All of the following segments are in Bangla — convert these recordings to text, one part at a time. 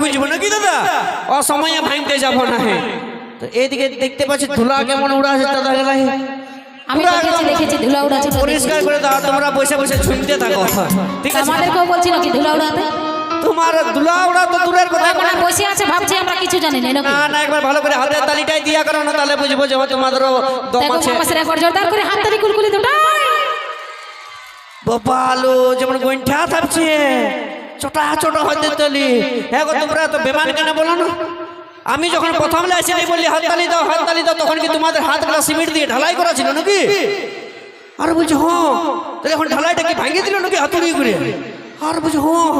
খুঁজবো নাকি দাদা? অসময়ে ভাঙতে যাব না হে। তো এইদিকে দেখতে পাচ্ছি ধুলা কেমন উড়া আছে দাদা গেলাই আমি দেখেছি দেখেছি ধুলা উড়াচ্ছে পরিষ্কার করে দাও তোমরা বসে বসে শুনতে থাকো। ঠিক আছে? আমাদেরকেও বলছি নাকি ধুলা উড়াতে? তোমার ধুলা উড়া তো দূরের কথা। এখন বসে আছে ভাবছি আমরা কিছু জানি না না না একবার ভালো করে হাতের তালিটাই দিয়া করো না তাহলে বুঝব যে দম আছে। জোরদার করে হাত তালি কুলকুলি দুটাই। বাবালো যেমন গোইঠা থাকছে ছোটা ছোট হতে তলি হ্যাঁ গো, তোমরা তো বেমান কেন বলো না? আমি যখন প্রথম আসিনি বললি হাততালি দাও হাততালি দাও, তখন কি তোমাদের হাতগুলো সিমেন্ট দিয়ে ঢালাই করা ছিল নাকি? আর বলছি হ্যাঁ তাহলে এখন ঢালাইটা কি ভাঙিয়ে দিল নাকি হাতুড়ি করে? আর বলছি হ্যাঁ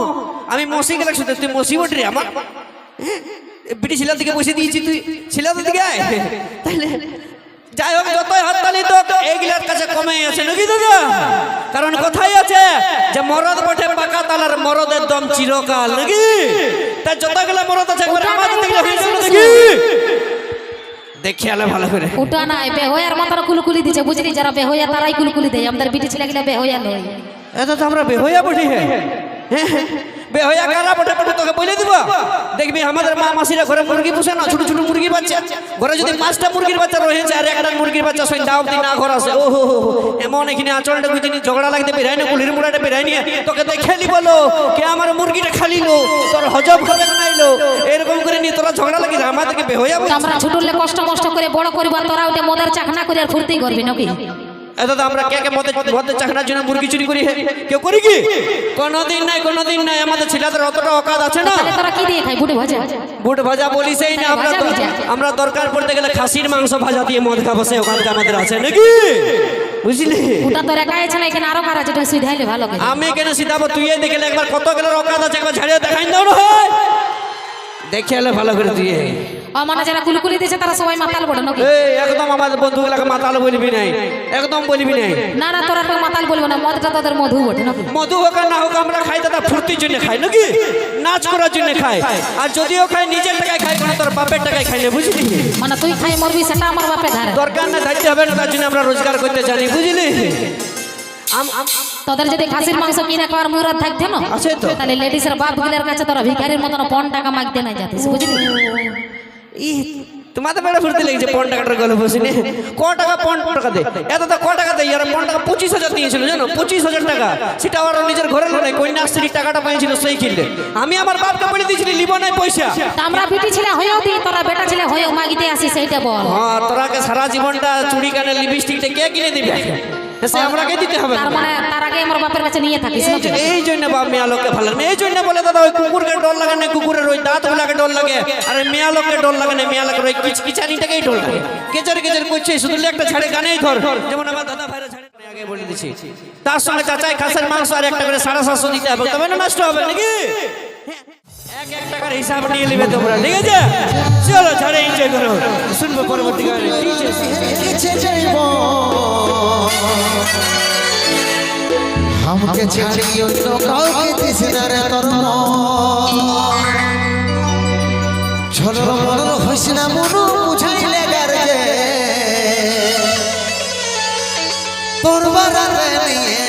আমি মসি গেলে শুধু তুই মসি বটরি আমার বিটি ছেলের দিকে বসে দিয়েছি তুই। ছেলেদের দিকে তাহলে যাই হোক যতই হাততালি তো এইগুলার কাছে কমে আছে। নাকি দাদা? কারণ কথাই আছে যে মরদ বটে পাকা তালার মরদের দম চিরকাল নাকি? তা যতগুলো মরদ আছে একবার আমাদের দিকে হয়ে নাকি? দেখি আলে ভালো করে। ওটা নাই বেহয়ার মাথার কুলকুলি দিছে বুঝলি যারা বেহয়া তারাই কুলকুলি দেয়। আমাদের বিটি ছেলে গিলা বেহয়া নয়। এত তো আমরা বেহইয়া বটি হে। বেহইয়া কারা বটে বটে তোকে বলে দিব। দেখবি আমাদের মা মাসিরা ঘরে মুরগি পুষে না ছোট ছোট মুরগি বাচ্চা। ঘরে যদি পাঁচটা মুরগির বাচ্চা রয়েছে আর একটা মুরগির বাচ্চা সন্ধ্যা অব্দি না ঘর আছে। ও হো হো। এমন এখানে আচরণটা বুঝিনি ঝগড়া লাগতে বেরাই না কুলির মুড়াটা বেরাই নিয়ে তোকে দেখে নি বলো কে আমার মুরগিটা খালিলো তোর হজম হবে নাইলো। এরকম করে নিয়ে তোরা ঝগড়া লাগিস আমাদেরকে বলছিস আমরা ছোটলে কষ্ট কষ্ট করে বড় করিব আর তোরা ওটা মদের চাকনা করে আর ফুর্তি করবি নাকি? এত তো আমরা কে কে মদের মদের চাকনার জন্য মুরগি চুরি করি হে? কেউ করি কি? কোনোদিন নাই কোনোদিন নাই আমাদের ছেলেদের অতটা অকাত আছে না? তোরা কি দিয়ে খাই বুড়ি ভাজা? বুট ভাজা বলিসই না আমরা তো-। আমরা দরকার পড়তে গেলে খাসির মাংস ভাজা দিয়ে মদ খাব সে ওখানটা আমাদের আছে নাকি? বুঝলি? ওটা তোর একাই আছে না এখানে আরও কার আছে? সুধাইলে ভালো করে। আমি কেন সিধাবো? তুই দেখলে একবার কত গেলে অকাত আছে একবার ঝাড়িয়ে দেখাই দাও না দেখে এলে ভালো করে তুই মানে যারা কুলকুলি দিয়েছে তারা সবাই মাতাল বড় নাকি? এই একদম আমাদের বন্ধুগুলাকে মাতাল বলবি নাই। একদম বলবি নাই। না না তোরা মাতাল বলব না মদটা তোদের মধু বটে নাকি? মধু হোক না হোক আমরা খাই দাদা ফুর্তির জন্য খাই নাকি? নাচ করার জন্য খাই। আর যদিও খাই নিজের টাকায় খাই কোনো তোর বাপের টাকায় খাই না বুঝলি? মানে তুই খাই মরবি সেটা আমার বাপে ধারে। দরকার না ধারতে হবে না তার জন্য আমরা রোজগার করতে জানি বুঝলি? তোদের যদি খাসির মাংস কিনে খাওয়ার মুরাদ থাকতে না তাহলে লেডিসের বাপগুলার কাছে তোরা ভিখারির মতন পন টাকা মাগতে নাই যাতিস বুঝলি? ই তোমাদের বেড়া ফুর্তি লেগেছে পন টাকাটার গল্প বসিনি ক টাকা পন টাকা দে? এত তো ক টাকা দেয় আর পন টাকা পঁচিশ হাজার দিয়েছিল জানো? পঁচিশ হাজার টাকা। সেটা আমার নিজের ঘরে নাই কন্যাশ্রী টাকাটা পেয়েছিল সেই কিনলে। আমি আমার বাপকে বলে দিয়েছিলি লিব নাই পয়সা। আমরা বিটি ছেলে হয়েও দিই তোরা বেটা ছেলে হয়েও মাগিতে আসি সেইটা বল। হ্যাঁ তোরাকে সারা জীবনটা চুড়ি কানে লিপস্টিকটা কে কিনে দিবে? আমরাকে দিতে হবে তার মানে তার আগে আমার বাপের কাছে নিয়ে থাকিস এই জন্য বাপ মেয়া লোককে ভালো লাগে এই জন্য বলে দাদা ওই কুকুরকে ডর লাগে না কুকুরের ওই দাঁত গুলাকে ডর লাগে। আর মেয়া লোককে ডর লাগে না মেয়া লোকের ওই কিচকিচানিটাকেই ডর লাগে। কেচর কেচর করছে শুধু একটা ছাড়ে গানেই ধর। যেমন আমার দাদা ভাইরা ছাড়ে আগে বলে দিছি। তার সঙ্গে চাচাই খাসের মাংস আর একটা করে সাড়ে সাতশো দিতে হবে। তবে না নষ্ট হবে নাকি? এক টাকার হিসাব নিয়ে নেবে তোমরা ঠিক আছে? চলো ছাড়ে এনজয় করো। শুনব পরবর্তী গানে গেছে যাইব আমাকে ছাড়ি অন্য কাউকে দিস না রে তোর ছলর মলর হইস না মনু বুঝাইলে গারজে তোর বারাতে নিয়ে